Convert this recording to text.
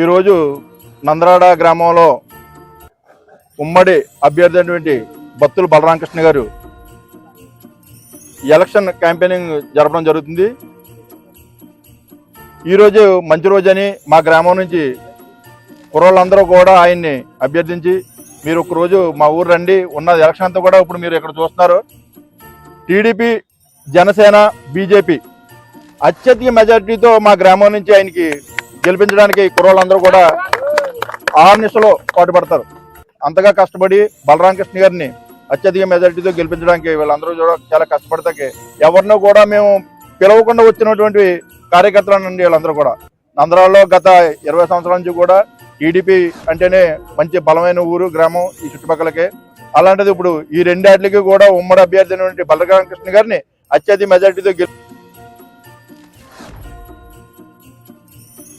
ఈరోజు నందరాడ గ్రామంలో ఉమ్మడి అభ్యర్థి అయినటువంటి బత్తుల బలరామకృష్ణ గారు ఎలక్షన్ క్యాంపెయినింగ్ జరపడం జరుగుతుంది. ఈరోజు మంచి రోజని మా గ్రామం నుంచి కుర్రోళ్ళందరూ కూడా ఆయన్ని అభ్యర్థించి మీరు ఒకరోజు మా ఊరు రండి. ఉన్న ఎలక్షన్ అంతా కూడా ఇప్పుడు మీరు ఇక్కడ చూస్తున్నారు. టీడీపీ జనసేన బీజేపీ అత్యధిక మెజార్టీతో మా గ్రామం నుంచి ఆయనకి గెలిపించడానికి కుర్రోళ్ళందరూ కూడా ఆ నిమిషంలో పాటుపడతారు. అంతగా కష్టపడి బలరామకృష్ణ గారిని అత్యధిక మెజార్టీతో గెలిపించడానికి వీళ్ళందరూ కూడా చాలా కష్టపడతాకి ఎవరినో కూడా మేము పిలవకుండా వచ్చినటువంటి కార్యకర్తలు నుండి వీళ్ళందరూ కూడా. నందరాల్లో గత ఇరవై సంవత్సరాల నుంచి కూడా టీడీపీ అంటేనే మంచి బలమైన ఊరు గ్రామం ఈ చుట్టుపక్కలకే. అలాంటిది ఇప్పుడు ఈ రెండాటికి కూడా ఉమ్మడి అభ్యర్థి అయినటువంటి బలరామకృష్ణ గారిని అత్యధిక మెజార్టీతో గెలి